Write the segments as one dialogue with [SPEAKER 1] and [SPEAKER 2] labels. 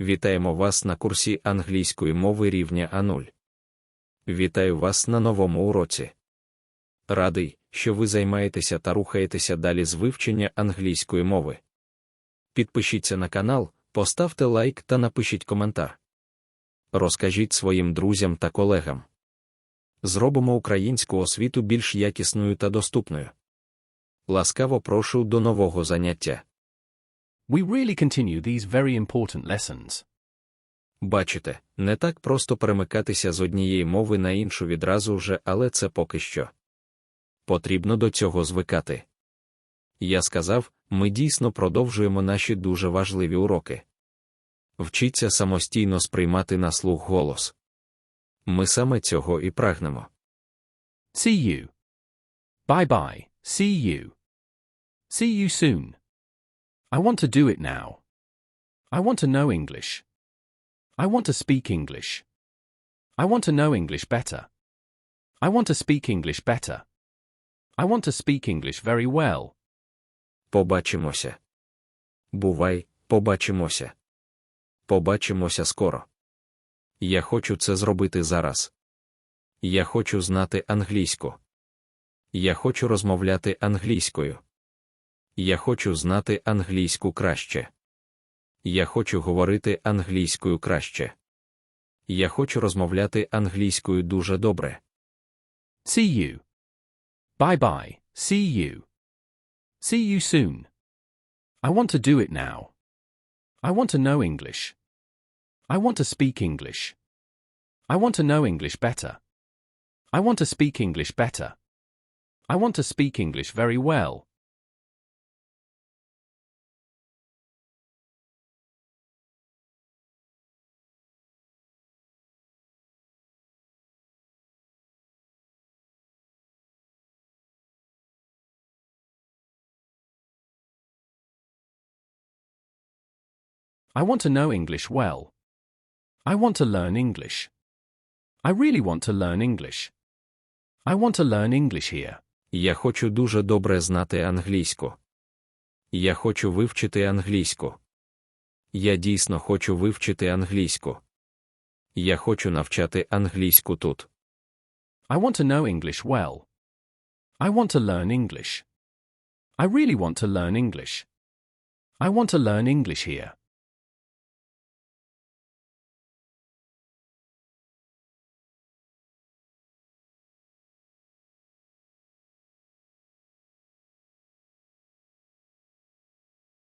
[SPEAKER 1] Вітаємо вас на курсі англійської мови рівня А0. Вітаю вас на новому уроці. Радий, що ви займаєтеся та рухаєтеся далі з вивчення англійської мови. Підпишіться на канал, поставте лайк та напишіть коментар. Розкажіть своїм друзям та колегам. Зробимо українську освіту більш якісною та доступною. Ласкаво прошу до нового заняття.
[SPEAKER 2] We really continue these very important lessons.
[SPEAKER 1] Бачите, не так просто перемикатися з однієї мови на іншу відразу вже, але це поки що. Потрібно до цього звикати. Я сказав, ми дійсно продовжуємо наші дуже важливі уроки. Вчіться самостійно сприймати на слух голос. Ми саме цього і прагнемо.
[SPEAKER 2] See you. Bye bye. See you. See you soon. I want to do it now. I want to know English. I want to speak English. I want to know English better. I want to speak English better. I want to speak English very well.
[SPEAKER 1] Побачимося. Бувай, побачимося. Побачимося скоро. Я хочу це зробити зараз. Я хочу знати англійську. Я хочу розмовляти англійською. Я хочу знати англійську краще. Я хочу говорити англійською краще. Я хочу розмовляти англійською дуже добре.
[SPEAKER 2] See you. Bye bye. See you. See you soon. I want to do it now. I want to know English. I want to speak English. I want to know English better. I want to speak English better. I want to speak English very well. I want to know English well. I want to learn English. I really want to learn English. I want to learn English here.
[SPEAKER 1] Я хочу дуже добре знати англійську. Я хочу вивчити англійську. Я дійсно хочу вивчити англійську. Я хочу навчати англійську тут.
[SPEAKER 2] I want to know English well. I want to learn English. I really want to learn English. I want to learn English here.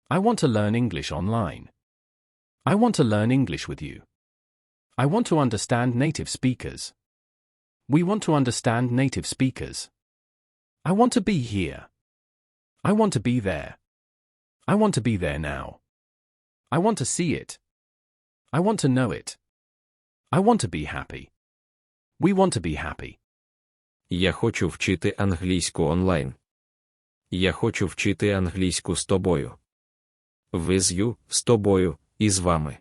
[SPEAKER 2] I want to learn English online. I want to learn English with you. I want to understand native speakers. We want to understand native speakers. I want to be here. I want to be there. I want to be there now. I want to see it. I want to know it. I want to be happy. We want to be happy.
[SPEAKER 1] Я хочу вчити англійську онлайн. Я хочу вчити англійську з тобою. З ю, з тобою, і з вами.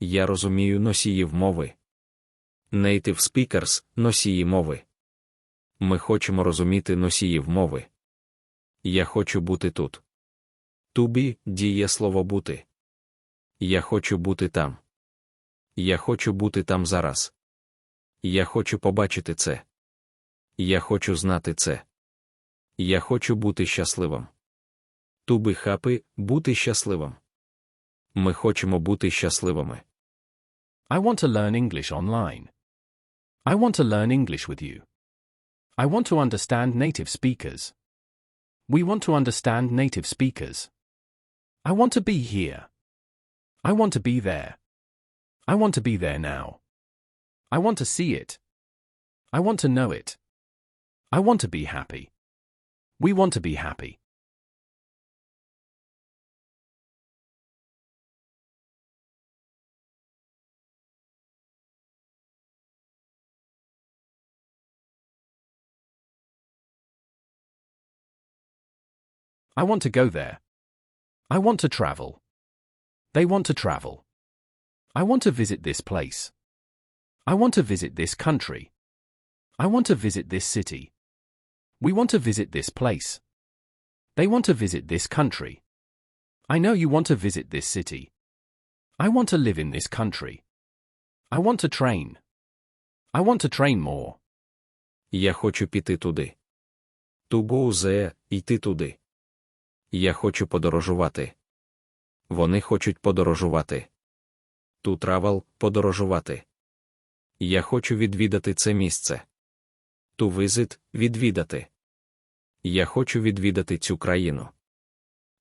[SPEAKER 1] Я розумію носіїв мови. Native speakers – носії мови. Ми хочемо розуміти носіїв мови. Я хочу бути тут. To діє слово бути. Я хочу бути там. Я хочу бути там зараз. Я хочу побачити це. Я хочу знати це. Я хочу бути щасливим. To be happy – бути щасливим. Ми хочемо бути щасливими.
[SPEAKER 2] I want to learn English online. I want to learn English with you. I want to understand native speakers. We want to understand native speakers. I want to be here. I want to be there. I want to be there now. I want to see it. I want to know it. I want to be happy. We want to be happy. I want to go there. I want to travel. They want to travel. I want to visit this place. I want to visit this country. I want to visit this city. We want to visit this place. They want to visit this country. I know you want to visit this city. I want to live in this country. I want to train. I want to train more.
[SPEAKER 1] Я хочу піти туди. To go there – йти туди. Я хочу подорожувати. Вони хочуть подорожувати. To travel – подорожувати. Я хочу відвідати це місце. To visit – відвідати. Я хочу відвідати цю країну.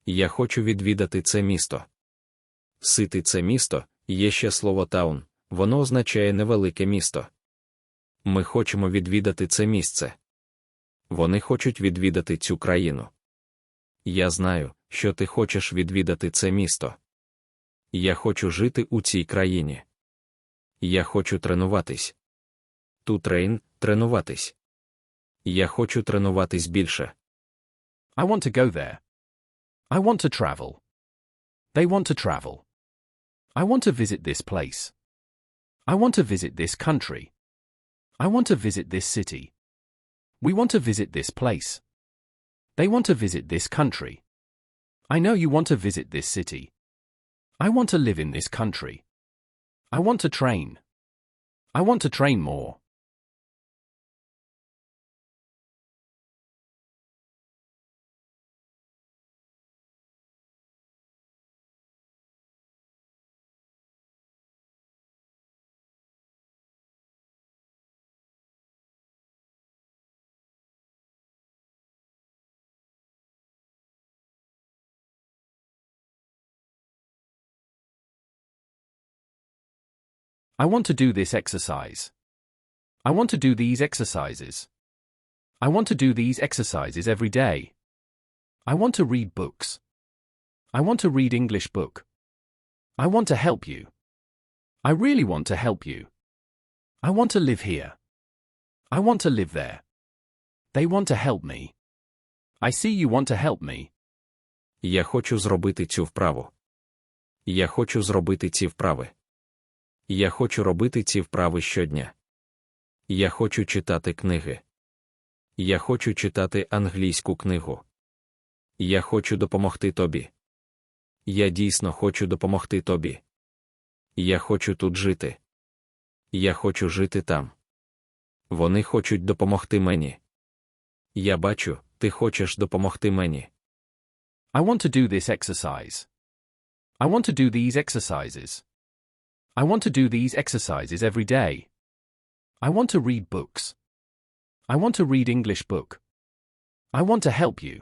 [SPEAKER 1] Я хочу відвідати це місто. Сити це місто є ще слово таун, воно означає невелике місто. Ми хочемо відвідати це місце. Вони хочуть відвідати цю країну. Я знаю, що ти хочеш відвідати це місто. Я хочу жити у цій країні. Я хочу тренуватись. Ту трейн тренуватись. Я хочу тренуватись більше.
[SPEAKER 2] I want to go there. I want to travel. They want to travel. I want to visit this place. I want to visit this country. I want to visit this city. We want to visit this place. They want to visit this country. I know you want to visit this city. I want to live in this country. I want to train. I want to train more. I want to do this exercise. I want to do these exercises. I want to do these exercises every day. I want to read books. I want to read English book. I want to help you. I really want to help you. I want to live here. I want to live there. They want to help me. I see you want to help me.
[SPEAKER 1] Я хочу зробити цю вправу. Я хочу зробити ці вправи. Я хочу робити ці вправи щодня. Я хочу читати книги. Я хочу читати англійську книгу. Я хочу допомогти тобі. Я дійсно хочу допомогти тобі. Я хочу тут жити. Я хочу жити там. Вони хочуть допомогти мені. Я бачу, ти хочеш допомогти мені.
[SPEAKER 2] I want to do this exercise. I want to do these exercises. I want to do these exercises every day. I want to read books. I want to read English book. I want to help you.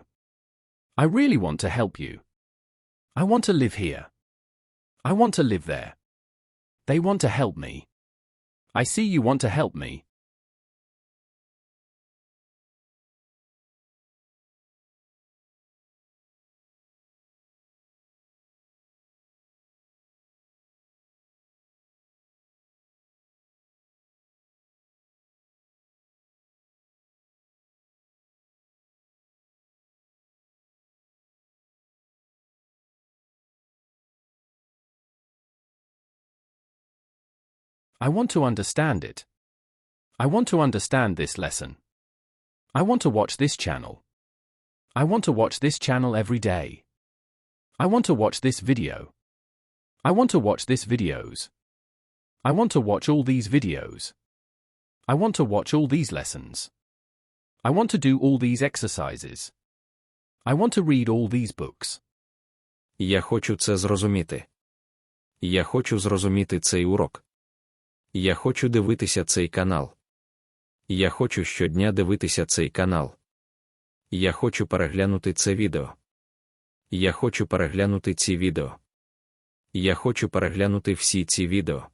[SPEAKER 2] I really want to help you. I want to live here. I want to live there. They want to help me. I see you want to help me. I want to understand it. I want to understand this lesson. I want to watch this channel. I want to watch this channel every day. I want to watch this video. I want to watch this videos. I want to watch all these videos. I want to watch all these lessons. I want to do all these exercises. I want to read all these books.
[SPEAKER 1] Я хочу це зрозуміти. Я хочу зрозуміти цей урок. Я хочу дивитися цей канал. Я хочу щодня дивитися цей канал. Я хочу переглянути це відео. Я хочу переглянути ці відео. Я хочу переглянути всі ці відео.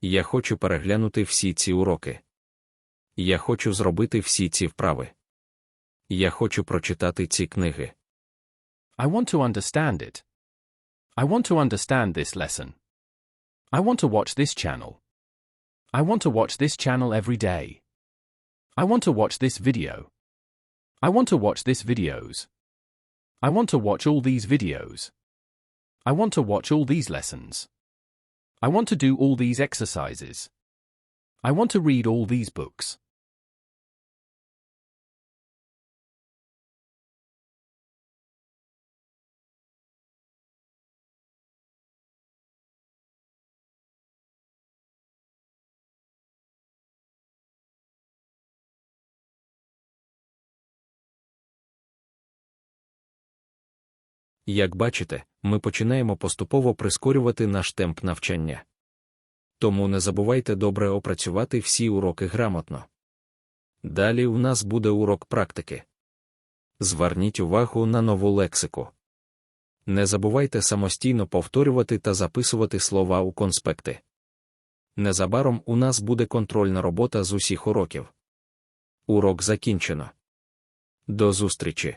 [SPEAKER 1] Я хочу переглянути всі ці уроки. Я хочу зробити всі ці вправи. Я хочу прочитати ці книги.
[SPEAKER 2] I want to understand it. I want to understand this lesson. I want to watch this channel. I want to watch this channel every day. I want to watch this video. I want to watch this videos. I want to watch all these videos. I want to watch all these lessons. I want to do all these exercises. I want to read all these books.
[SPEAKER 1] Як бачите, ми починаємо поступово прискорювати наш темп навчання. Тому не забувайте добре опрацювати всі уроки грамотно. Далі у нас буде урок практики. Зверніть увагу на нову лексику. Не забувайте самостійно повторювати та записувати слова у конспекти. Незабаром у нас буде контрольна робота з усіх уроків. Урок закінчено. До зустрічі!